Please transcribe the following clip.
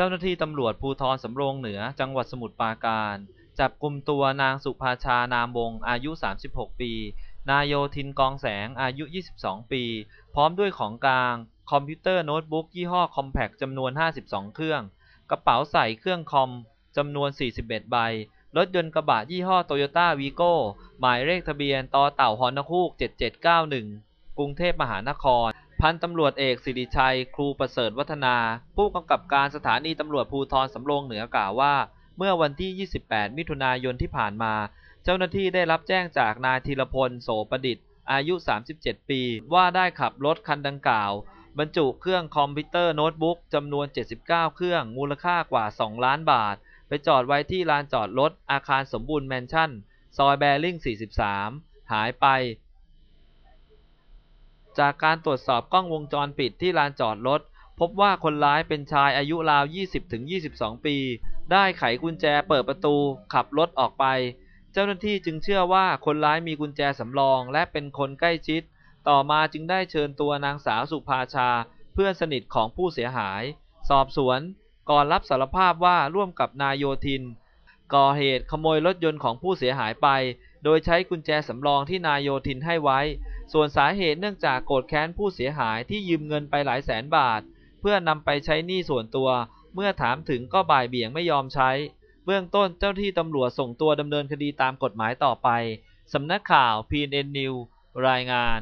เจ้าหน้าที่ตำรวจภูธรสำโรงเหนือจังหวัดสมุทรปราการ จับกลุ่มตัวนางสุภาชานามวงอายุ 36 ปี นายโยทินกองแสงอายุ 22 ปี พร้อมด้วยของกลาง คอมพิวเตอร์โน้ตบุ๊กยี่ห้อคอมแพคจำนวน 52 เครื่อง กระเป๋าใส่เครื่องคอมจำนวน 41 ใบ รถยนต์กระบะยี่ห้อโตโยต้าวีโก้หมายเลขทะเบียนต่อเต่าฮอนคูก 7791 กรุงเทพมหานคร พันตำรวจเอกสิริชัย ครูประเสริฐวัฒนา ผู้กำกับการสถานีตำรวจภูธรสำโรงเหนือกล่าวว่า เมื่อวันที่ 28 มิถุนายนที่ผ่านมา เจ้าหน้าที่ได้รับแจ้งจากนายธีรพล โสประดิษฐ์ อายุ 37 ปี ว่าได้ขับรถคันดังกล่าว บรรจุเครื่องคอมพิวเตอร์โน้ตบุ๊กจำนวน 79 เครื่อง มูลค่ากว่า 2 ล้านบาท ไปจอดไว้ที่ลานจอดรถอาคารสมบูรณ์แมนชั่น ซอยแบริ่ง 43 หายไป จากการตรวจสอบกล้องวงจรปิดที่ลานจอดรถ พบว่าคนร้ายเป็นชายอายุราว 20-22 ปี ได้ไขกุญแจเปิดประตู ขับรถออกไป เจ้าหน้าที่จึงเชื่อว่าคนร้ายมีกุญแจสำรอง และเป็นคนใกล้ชิด ต่อมาจึงได้เชิญตัวนางสาวสุภาชา เพื่อนสนิทของผู้เสียหาย สอบสวน ก่อนรับสารภาพว่าร่วมกับนายโยทิน ก่อเหตุขโมยรถยนต์ของผู้เสียหายไป โดยใช้กุญแจสำรองที่นายโยทินให้ไว้ ส่วนสาเหตุเนื่องจากโกรธแค้นผู้เสียหายที่ยืมเงินไปหลายแสนบาท เพื่อนำไปใช้หนี้ส่วนตัว เมื่อถามถึงก็บ่ายเบี่ยงไม่ยอมใช้ เบื้องต้นเจ้าที่ตำรวจส่งตัวดำเนินคดีตามกฎหมายต่อไปสำนักข่าว PNN News รายงาน